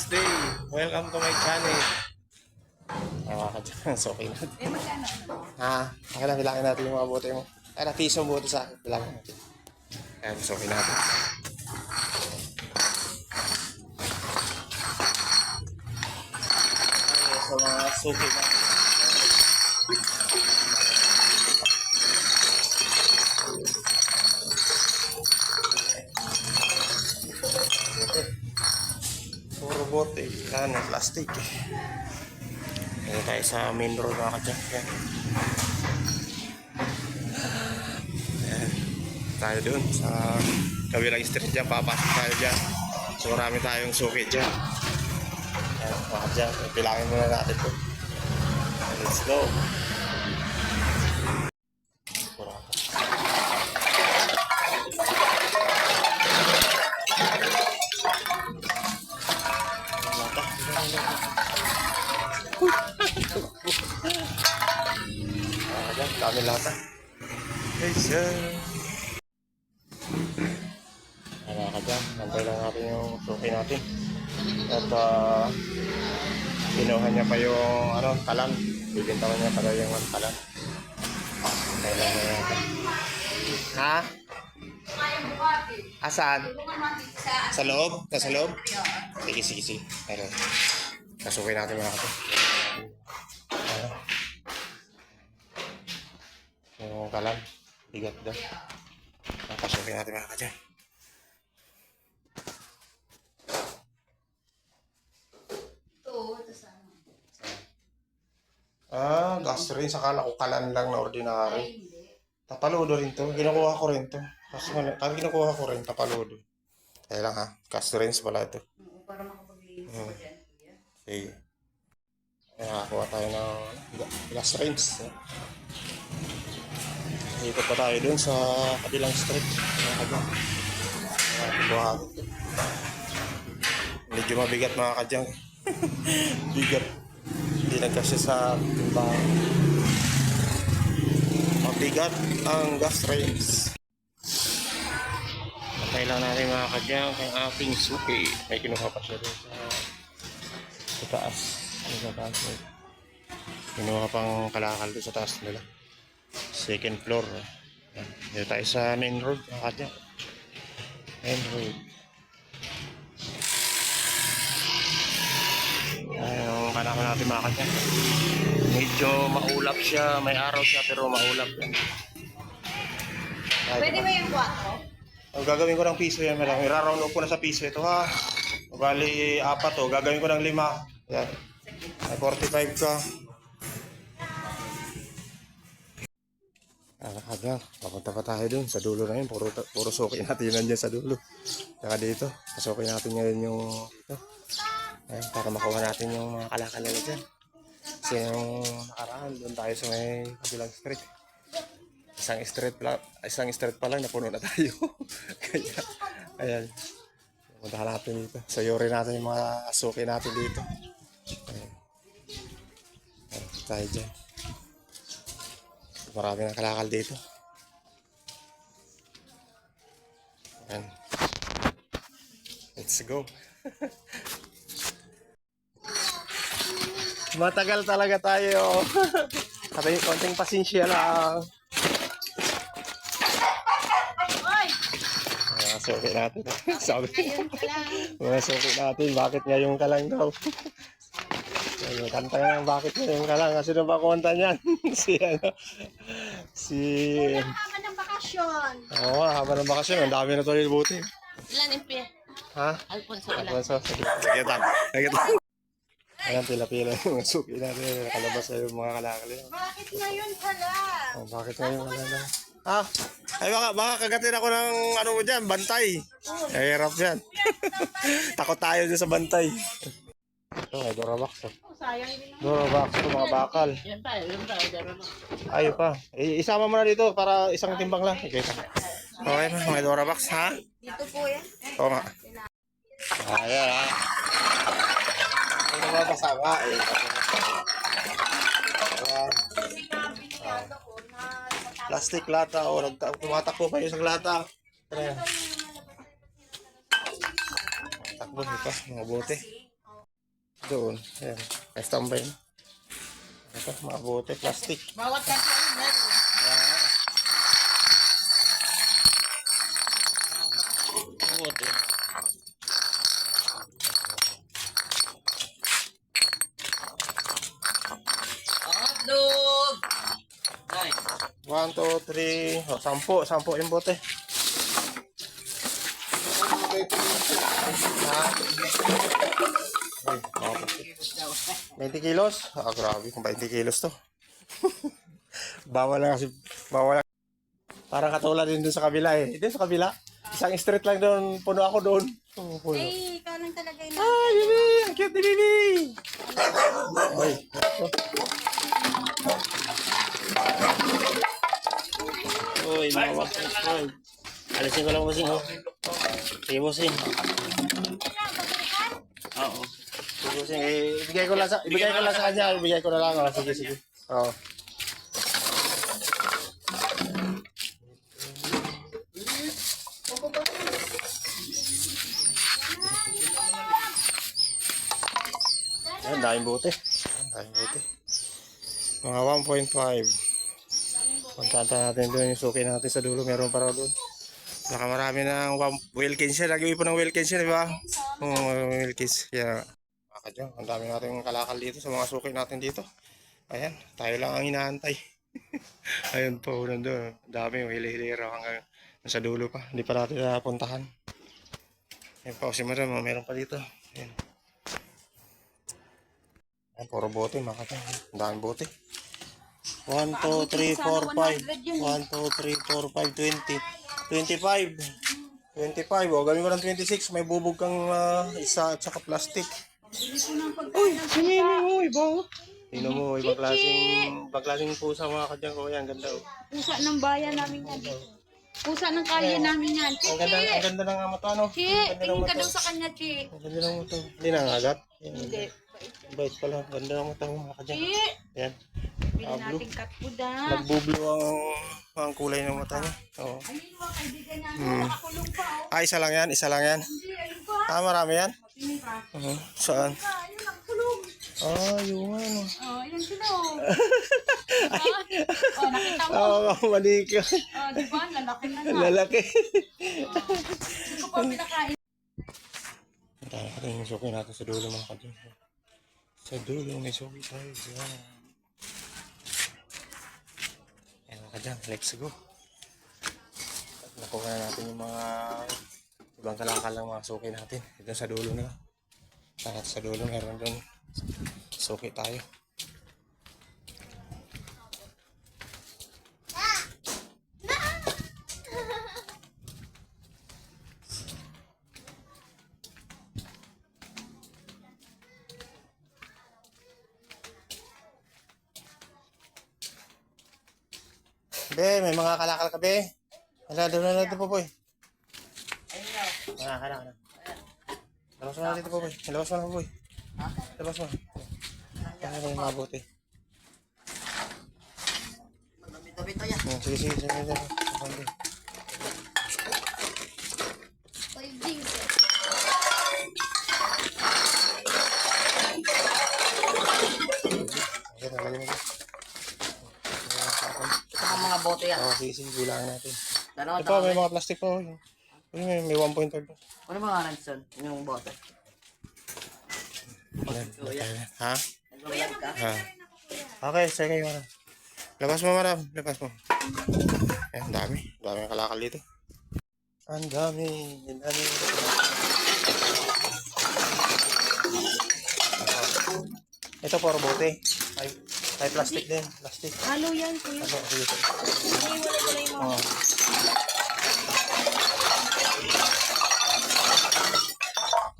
Kadyang, have a nice day. Welcome to my channel. Ah, kadyang, so okay na. Eh, magkano? ano? Ha? Okay lang, bilangin natin yung mga bote mo. Ay, na piso ang bote sa akin. Bilangin natin. Ayan, so okay natin. Ay, sa mga suki na. Yan, plastic eh. Ngayon tayo sa main road mga kadyak. Yan. Tayo dun sa kabilang street dyan. Papasok tayo dyan. So marami tayong suki dyan. Ayan, mga kadyak. Pilangin muna natin to. Let's go. Bibintawan niya pa daw yung talan. Nantay lang na natin. Ha? Asan? Sa loob? Nasa loob? Sige, sige, sige. Ayun. Kasukin natin mga kapatid. Ano? Yung kalan. Bigat daw. Kasukin natin mga kapatid. Ito, ito sa ano? Ah, gas rin. Sakala ko kalan lang na ordinary. Tapaludo rin to. Kinukuha ko rin to. Kasi kami kinukuha ko rin, tapaludo. Kaya lang ha. Cast rinse pala ito. Oo, para makapaglinis Hmm. dyan. Sige. Nakakuha tayo ng gas eh. Ikot pa tayo dun sa kabilang street. Mga buhat. Medyo mabigat mga kadyang. Bigat. Hindi nagkasya sa timbangan. Mabigat ang gas. Patay lang natin mga kadyang ang ating suki. May kinuha pa siya dun sa sa taas. Ano sa taas? Kinuha pang kalakal doon sa taas nila. Second floor. eh. Dito tayo sa main road. Mga kadya. Main road. Ay, kanako natin mga kadya. Medyo maulap siya. May araw siya pero maulap yan. Ay, Pwede ba yung 4? Ang gagawin ko ng piso yan lang. Iraround up ko na sa piso ito ha. Bali, apat to. Gagawin ko ng lima. Yan. Ay, 45 ka. Ah, aga. Papunta pa tayo dun. Sa dulo na yun. Puro, puro suki natin yan dyan sa dulo. Saka dito. Pasukin natin ngayon yung ito. Ayan, para makuha natin yung mga kalakal nila dyan. Kasi yung nakaraan, doon tayo sa may kabilang street. Isang street pa, isang street pa lang napuno na tayo. Kaya, ayan. Punta natin dito. Sayuri natin yung mga suki natin dito. Ayan. Ayan, tayo dyan. Marami ng kalakal dito. Ayan. Let's go. Matagal talaga tayo. Sabi, konting pasensya lang. Mga suki natin. Sabi, mga suki natin, bakit ngayong ka lang daw? Ayun, kanta nga, bakit ngayong ka lang? Kasi ba kumanta niyan? si, ano, si, Nakaka ng bakasyon. oo nga, haba ng bakasyon, ang dami na tuloy buti. Ilan yung? Ha? Alfonso? Alfonso, sige, sige sige. Ayan, pila-pila yung mga suki natin, nakalabas sa yung mga kalakali. Bakit ngayon ka lang? Oh, bakit ngayong ka lang? Ah, ay baka, baka kagatin ako ng ano mo dyan, bantay. Ay, hirap yan. Takot tayo dyan sa bantay. Ito, may. Oh. Oh, sayang din ang... Dorobox, ito mga bakal. Yan tayo, yan tayo, daro na. Ayaw pa. I- isama mo na dito para isang timbang lang. Okay, okay may Dorobox ha? Dito po yan. Oo nga. Ayan ha. Ay, nababasa nga eh. Ayan. Plastic lata o nagta- tumatakbo pa yung isang lata. Ayan. Takbo ito, mga bote. Doon, ayan. Ay, standby na. Ito, mga bote, plastic. Bawat kasi meron. 3, oh, 10, 10 yung bote. Ha? Ay, 20 kilos? Ah, grabe kung 20 kilos to. bawal lang kasi, bawal lang. Parang katulad din doon sa kabila eh. Doon sa kabila. Isang street lang doon, puno ako doon. Oh, puno. Ay, ikaw lang talaga yun. Ay, ah, Bibi! Ang cute ni Bibi! Ay. Uy, mga subscribe. Alisin ko lang po oh. Sige po Oo. Sige po Eh, ibigay ko lang sa, ibigay ko lang sa kanya. Ibigay ko na lang. Oh. Sige, sige. Oo. Ayan, daming bote. Ayan, daming bote. Mga 1.5. Puntahan natin doon yung suki natin sa dulo. Meron para doon. Baka marami ng Wilkins siya. Lagi po ng Wilkins siya, di ba? Oo, oh, Wilkins. Kaya, baka dyan. Ang dami natin kalakal dito sa mga suki natin dito. Ayan, tayo lang ang inaantay. Ayun po, nandun. Ang dami, hili-hilira hanggang sa dulo pa. Hindi pa natin napuntahan. Ayan po, si Madam, oh, meron pa dito. Ayan. Ayan, puro bote, mga kata. Ang daming bote. 1, 2, 3, 4, 5. 1, 2, 3, 4, 5, 20. 25. 25. O, gawin ko ng 26. May bubog kang ah, isa at saka plastic. Uy, sinini mo, iba. Tingnan mo, ibang klaseng, ibang klaseng pusa mga kadyang ko. Yan, ganda. Oh. Pusa ng bayan namin yan. Pusa ng kaya namin yan. Ang ganda, ang ganda ng mata, no? Chi, tingin ka daw sa kanya, Chi. Ang ganda ng mata. Hindi nangagat. Hindi. Bait pala. Ang Ganda ng mata mo, mga kadyang. Chi, Yan. bili Ah, blue. natin kat food ah. Nagbublo ang, ang kulay ng mata niya. Oo. Ayun mga kaibigan niya, Hmm. nakakulong pa oh. Ah, isa lang yan, isa lang yan. Hindi, ayun pa. Ah, marami yan? Tingin ka. Uh Saan? Ah, ayun, nakakulong. Ah, yung ano. Oh, ayun sila oh. oh, nakita mo. Ah, oh, mali ka. Oh, di ba? Lalaki na nga. Lalaki. Hindi ko pa pinakain. Tayo ka rin yung suki natin sa dulo mga kadyan. Sa dulo may suki tayo. Yan. Yan mga kadyan, let's go. At nakuha na natin yung mga ibang kalakal ng mga suki natin. Ito sa dulo na. At sa dulo meron doon suki tayo. Mga kalakal ka, be. Wala, doon na natin po, boy. Ah, kala, kala. Labas mo na dito po, boy. Labas mo na, boy. Labas mo. Ano na yung mabuti? Oh, sige, sige, sige, sige. sige. kuya. Oh, sisig bilang natin. Dalawa Ito, may mga plastic po. Oh. Yun, may, may 1.5. Ano ba nga nandun? Yung bote. Ayan, kuya. Ha? Nagbabayad ka? Ha? Okay, sige maram. Labas mo maram, labas mo. Ayan, dami. Dami kalakal dito. Ang dami, ang dami. Ito, 4 bote. 5. May plastic din. Plastic. Halo yan, kuya. Halo, kuya. Hiniwala ko lang yung mga. Oh.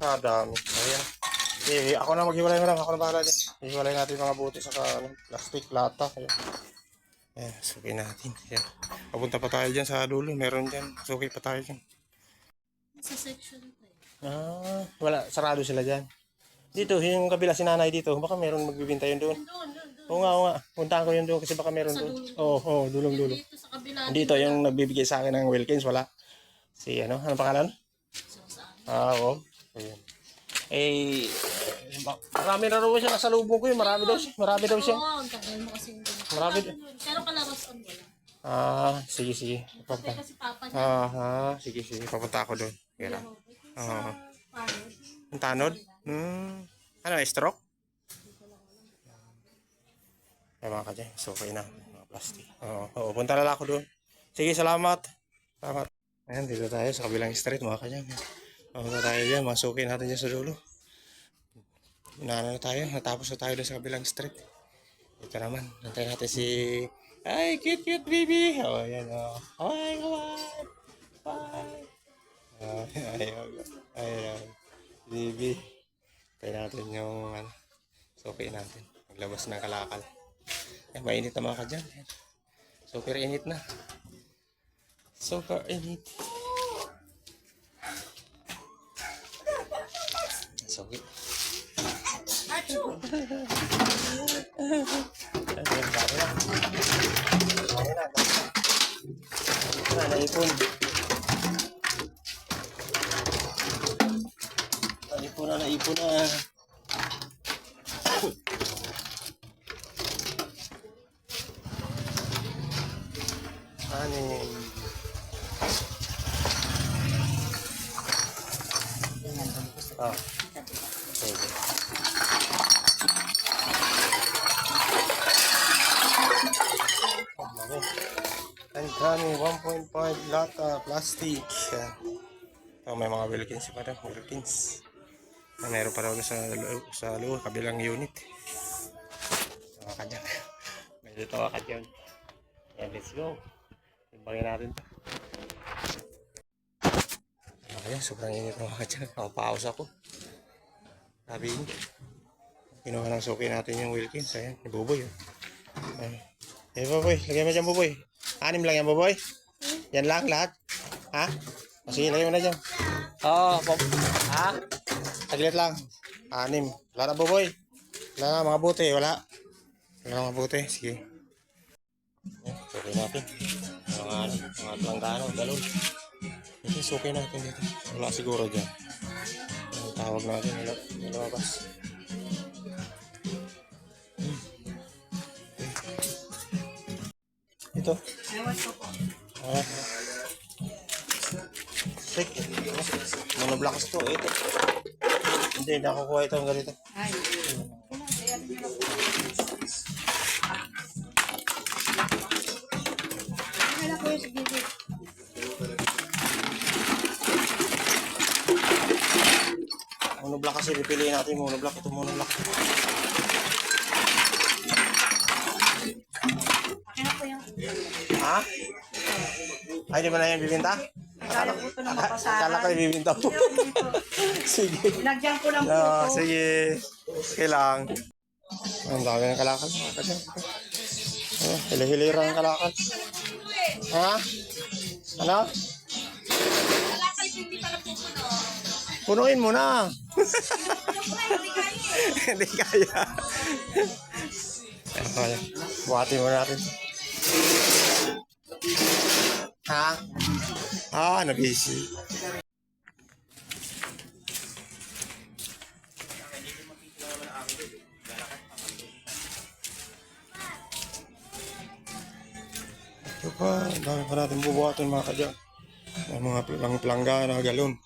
Ah, Kadami. Ayan. Eh, eh, ako na maghiwalay mo lang. Ako na bahala din. Hihiwalay natin mga buti sa plastic, lata. Ayan. Ayan, suki natin. Ayan. Papunta pa tayo dyan sa dulo. Meron dyan. Suki pa tayo dyan. Sa section pa eh. Ah, wala. Sarado sila dyan. Dito, yung kabila si nanay dito. Baka meron magbibinta yun doon. Doon, doon. Oo nga, oo nga. Puntahan ko yun doon kasi baka meron doon. Oo, oo, dulong dulo. Dito sa kabila. Dito, yung nagbibigay sa akin ng Wilkins, wala. Si ano, ano pangalan? Ah, oo. Ayan. Eh, ma- marami na raw siya nasa lubong ko yun. Marami daw siya. Marami daw siya. Oo, ang tagal mo kasi. Marami. Pero kalaros on wala. Ah, sige, sige. Papunta. Kasi papa niya. Ah, ah, sige, sige. Papunta ako doon. Kaya lang. Ah. Paano? Ang tanod? Hmm. Ano, stroke? Ay, mga kadya. So, okay na. Mga plastic. Oo, oo. Punta na ako doon. Sige, salamat. Salamat. Ayan, dito tayo sa kabilang street, mga kadya. Papunta tayo dyan. Masukin natin dyan sa dulo. Inaano na tayo. Natapos na tayo doon sa kabilang street. Ito naman. Nantay natin si... Ay, cute, cute, baby. Oh, ayan, oh. Hi, kawan. Bye. Ay, ay, ay, ay, baby. Tayo natin yung, ano, suki natin. Maglabas ng kalakal. Ay, mainit na mga kadyan. Ayan. Super init na. Super init. Suki. Ayun, dami na. Dami na, dami na. Naipon. Naipon na, naipon na. Anim. Ah. Sige. Ang dami, 1.5 lata plastic. Yan. Oh, may mga Wilkins pa rin, Wilkins. Ah, meron pa daw sa, sa loob, kabilang unit. Mga kanyan. May dito mga kanyan. Yan, let's go. Timbangin natin to. Mga kanyan, sobrang init mga kanyan. Ang paus ako. Sabi yun. Kinuha ng suki natin yung Wilkins. Ayan, ni Buboy. Oh. Ayan. Eh, Buboy, lagay mo dyan, Buboy. Anim lang yan, Buboy. Yan lang, lahat. Ha? O, sige, lagay mo na dyan. Oo, oh, ha? Saglit lang. Anim. Wala na, Buboy. Wala na, mga buti. Wala. Wala na, mga buti. Sige. Yan, suki natin. Mga, ano, mga planggano, galon. Ito, suki natin dito. Wala siguro dyan. Ang tawag natin, wala, lumabas. Ito. Ah. Check. Monoblock to. Ito. Hindi, nakukuha ito ang ganito. Monoblock kasi pipiliin natin yung monoblock. Ito monoblock. Ha? Ay, di ba na yan bibinta? Kaya po ito na Akala mapasaran. ko ibibinta mo. sige. Lagyan ko ng Ah, puto. sige. Okay lang. Ang dami ng kalakal. kadyan. Ah, hili-hilira ng kalakal. Ha? Ano? Punuin mo na. Hindi kaya. Okay. Buhati mo natin. Ha? Ah, nabisi. Ito pa, ang dami pa natin bubuhatin mga kadyan. May mga plang plangga na galon.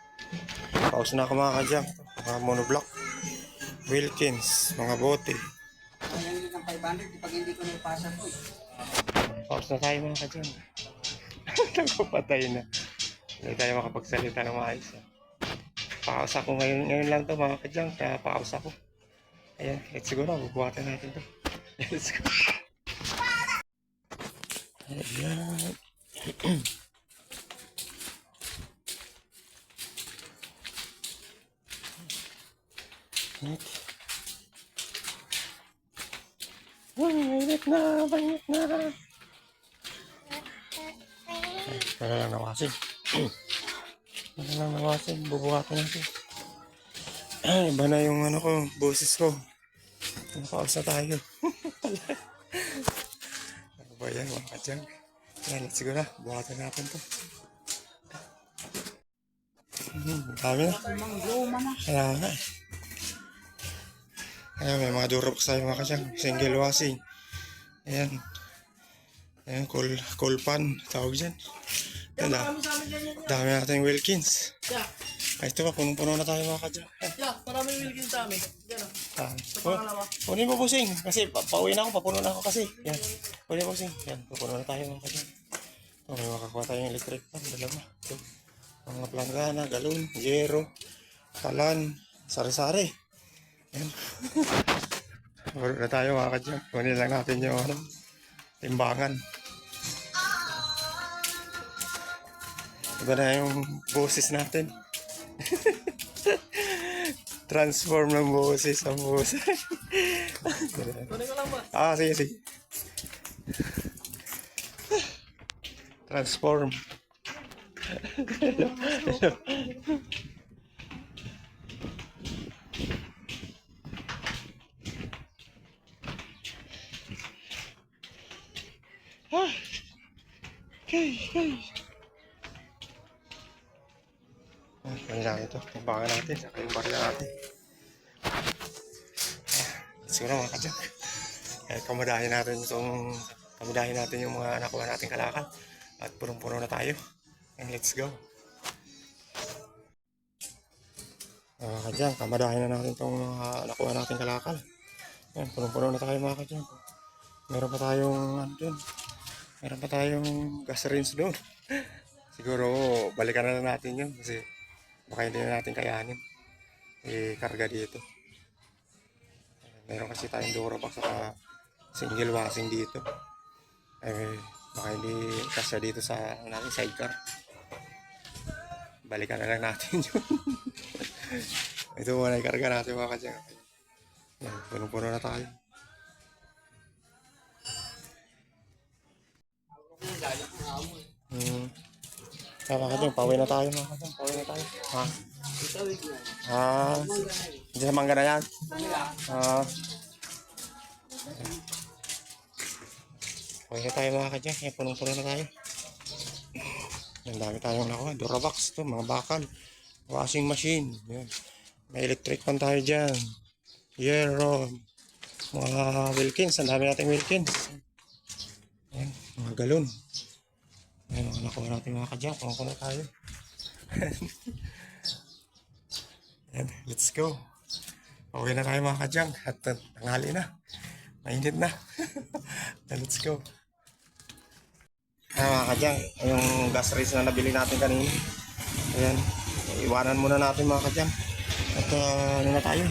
Pause na ako mga kadyan. Mga monoblock. Wilkins, mga bote. Din ng 500 pag hindi ko naipasa ko eh. Pause na tayo mga kadyan. Nagpapatay na. Hindi tayo makapagsalita ng maayos. ah. Pause ako ngayon, ngayon lang to mga kadyan. Kaya pause ako. Ayan, let's go na. Bubuhatin natin to. Let's go. Ayan. Init. Uy, mainit na, mainit na. Kaya lang nawasin. Kaya lang nawasin, bubuhatin natin. Ay, iba na yung ano ko, boses ko. Nakaos na tayo. ano ba yan, mga kadyang? Yan, let's go na. Buhatin natin to. Hmm, dami na. Kaya nga. Ayan, may mga durox tayo mga kasyang. Single washing. Ayan. Ayan, cool, cool pan. Tawag dyan. Ayan, da- dami natin Wilkins. Yeah, Ay, ito pa, punong-puno na tayo mga kadyang. Ayan. yeah, maraming wilkin sa amin. Yan ah. Ah, pangalawa. Kunin mo busing. Kasi pa pauwi na ako, papuno na ako kasi. Yan. Kunin mo busing. Yan, papuno na tayo mga kadyang. Ito, may makakuha tayong electric pan. Dalawa. Ito. Mga planggana, galon, yero, talan, sari-sari. Yan. Wala na tayo mga kadyang. Kunin lang natin yung ano, timbangan. Iba na yung boses natin. Transform ng boses ang boses. Kunin ko lang ba? ah, sige, sige. Transform. Ah. Okay, okay. Lang ito? Timbangan natin. Saka yung barya natin. Siguro mga kadyan. Eh, kamadahin natin itong kamadahin natin yung mga nakuha natin kalakal. At punong-puno na tayo. And let's go. Mga kadyan, kamadahin na natin itong mga nakuha natin kalakal. Yan, punong-puno na tayo mga kadyan. Meron pa tayong ano dun. Meron pa tayong gas rinse doon. Siguro balikan na natin yun kasi baka hindi na natin kayanin. I-karga dito. Meron kasi tayong Durabox saka single washing dito. Eh, baka hindi kasya dito sa ano natin, sidecar. Balikan na lang natin yun. Ito muna ikarga natin mga kadyang. Yan, punong-puno na tayo. Hmm. Tama ka dyan, pauwi na tayo mga kadyang. Pauwi na tayo. Ha? Ah, hindi sa mangga na yan. Ah. Pauwi na tayo mga kadyang. Yan, punong-puno na tayo. Ang dami tayong nakuha. Durabox to, mga bakal. Washing machine. Yan. May electric pan tayo dyan. Yero. Mga Wilkins. Ang dami nating Wilkins. Yan, mga galon. Nakuha natin mga kadyang. Punong-puno tayo. Ayan, let's go. Pauwi na tayo mga kadyang. At uh, tanghali na. Mainit na. let's go. Ayan mga kadyang, yung gas race na nabili natin kanina. Ayan, iwanan muna natin mga kadyang. At uh, ano na tayo?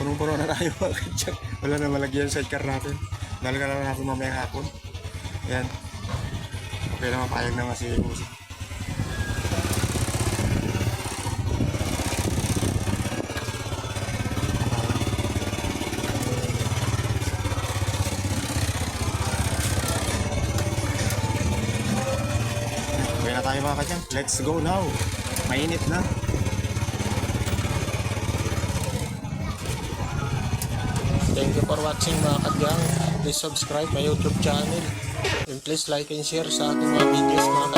Punong-puno na tayo mga kadyang. Wala na malagyan sa sidecar natin. Nalaga na natin mamaya hapon. Ayan. Na mapayag na nga si Busi. Okay na tayo mga kadyang. Let's go now. Mainit na. Thank you for watching mga kadyang. Please subscribe my YouTube channel. Please like and share sa ating mga videos mga.